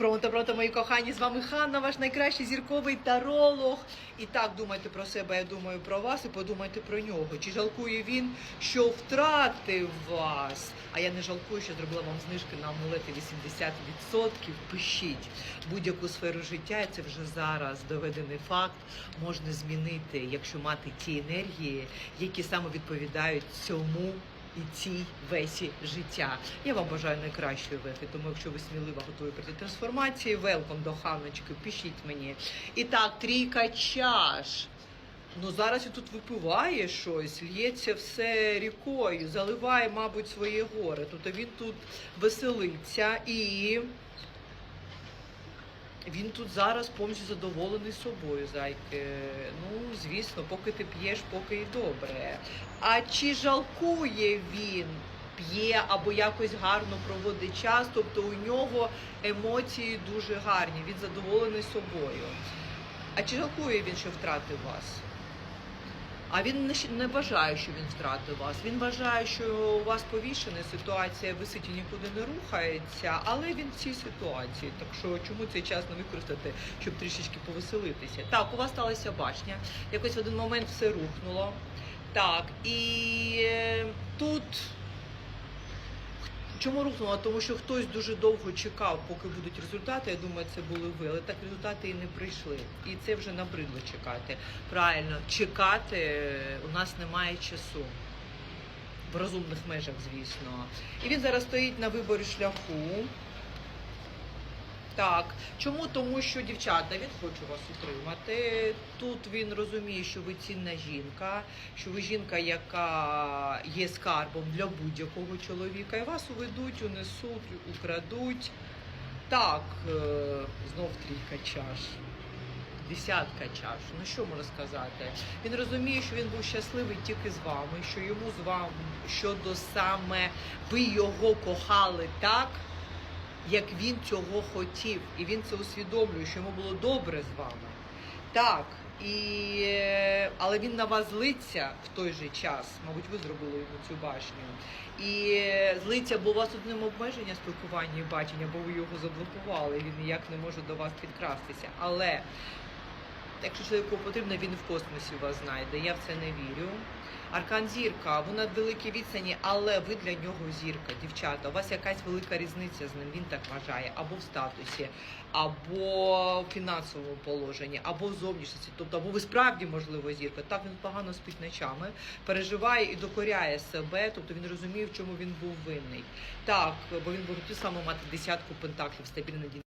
Пронто, пронто, мої кохані, з вами Ханна, ваш найкращий зірковий таролог. І так думайте про себе, я думаю про вас і подумайте про нього. Чи жалкує він, що втратив вас? А я не жалкую, що зробила вам знижки на амулети 80%. Пишіть будь-яку сферу життя, і це вже зараз доведений факт. Можна змінити, якщо мати ті енергії, які саме відповідають цьому і цій весі життя. Я вам бажаю найкращої вехи, тому якщо ви сміливо готові проти трансформації, велком до ханочки, пишіть мені. І так, трійка чаш. Ну зараз і тут випиває щось, лється все рікою, заливає, мабуть, своє горе. Тобто він тут веселиться і він тут зараз повністю задоволений собою, зайки. Ну, звісно, поки ти п'єш, поки і добре. А чи жалкує він? П'є або якось гарно проводить час, тобто у нього емоції дуже гарні, він задоволений собою. А чи жалкує він, що втратив вас? А він не, вважає, що він втратив вас. Він вважає, що у вас повішена ситуація висить і нікуди не рухається, але він в цій ситуації. Так що чому цей час не використати, щоб трішечки повеселитися? Так, у вас сталася башня. Якось в один момент все рухнуло. Так, і е, тут. Чому рухнула? Тому що хтось дуже довго чекав, поки будуть результати. Я думаю, це були ви, але так результати і не прийшли. І це вже набридло чекати. Правильно, чекати е, у нас немає часу. В розумних межах, звісно. І він зараз стоїть на виборі шляху. Так, чому? Тому що дівчата, він хоче вас утримати. Тут він розуміє, що ви цінна жінка, що ви жінка, яка є скарбом для будь-якого чоловіка, і вас уведуть, унесуть, украдуть. Так, е, знов трійка чаш. Десятка чаш. Ну що можна сказати? Він розуміє, що він був щасливий тільки з вами, що йому з вами щодо саме ви його кохали так, як він цього хотів, і він це усвідомлює, що йому було добре з вами. Так, і, але він на вас злиться в той же час. Мабуть, ви зробили йому цю башню. І злиться, бо у вас тут ним обмеження спілкування і бачення, бо ви його заблокували. Він ніяк не може до вас підкрастися. Але якщо чоловіку потрібно, він в космосі вас знайде. Я в це не вірю. Аркан зірка, вона великій відстані, але ви для нього зірка, дівчата. У вас якась велика різниця з ним, він так вважає, або в статусі, або в фінансовому положенні, або в зовнішності. Тобто, або ви справді можливо зірка. Так він погано спить ночами, переживає і докоряє себе. Тобто він розуміє, в чому він був винний. Так, бо він би хотів саме мати десятку пентаклів стабільний